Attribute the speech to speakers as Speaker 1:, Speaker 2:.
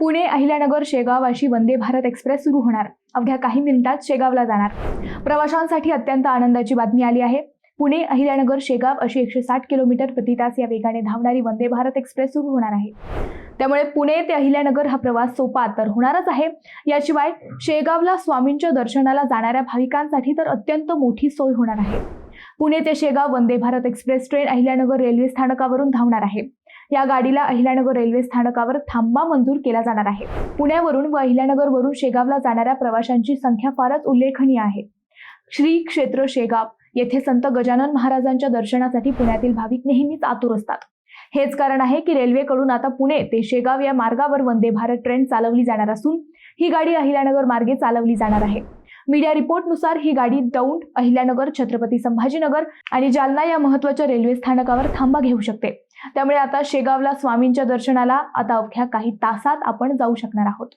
Speaker 1: पुणे अहिल्यानगर शेगाव अशी वंदे भारत एक्सप्रेस सुरू होणार. अवघ्या काही मिनिटात शेगावला जाणार. प्रवाशांसाठी अत्यंत आनंदाची बातमी आली आहे. पुणे अहिल्यानगर शेगाव अशी एकशे साठ किलोमीटर प्रति तास या वेगाने धावणारी वंदे भारत एक्सप्रेस सुरू होणार आहे. त्यामुळे पुणे ते अहिल्यानगर हा प्रवास सोपा तर होणारच आहे. याशिवाय शेगावला स्वामींच्या दर्शनाला जाणाऱ्या भाविकांसाठी तर अत्यंत मोठी सोय होणार आहे. पुणे ते Shegaon Vande Bharat express train Ahilyanagar railway स्थानकावरून धावणार आहे. या गाडीला अहिल्यानगर रेल्वे स्थानकावर थांबा मंजूर केला जाणार आहे. पुण्यावरून व अहिल्यानगरवरून शेगावला जाणाऱ्या प्रवाशांची संख्या फारच उल्लेखनीय आहे. श्री क्षेत्र शेगाव येथे संत गजानन महाराजांच्या दर्शनासाठी पुण्यातील भाविक नेहमीच आतुर असतात. हेच कारण आहे की रेल्वेकडून आता पुणे ते शेगाव या मार्गावर वंदे भारत ट्रेन चालवली जाणार असून ही गाडी अहिल्यानगर मार्गे चालवली जाणार आहे. मीडिया रिपोर्टनुसार ही गाडी दौंड अहिल्यानगर छत्रपती संभाजीनगर आणि जालना या महत्त्वाच्या रेल्वे स्थानकावर थांबा घेऊ शकते. त्यामुळे आता शेगावला स्वामींच्या दर्शनाला आता अवघ्या काही तासात आपण जाऊ शकणार आहोत.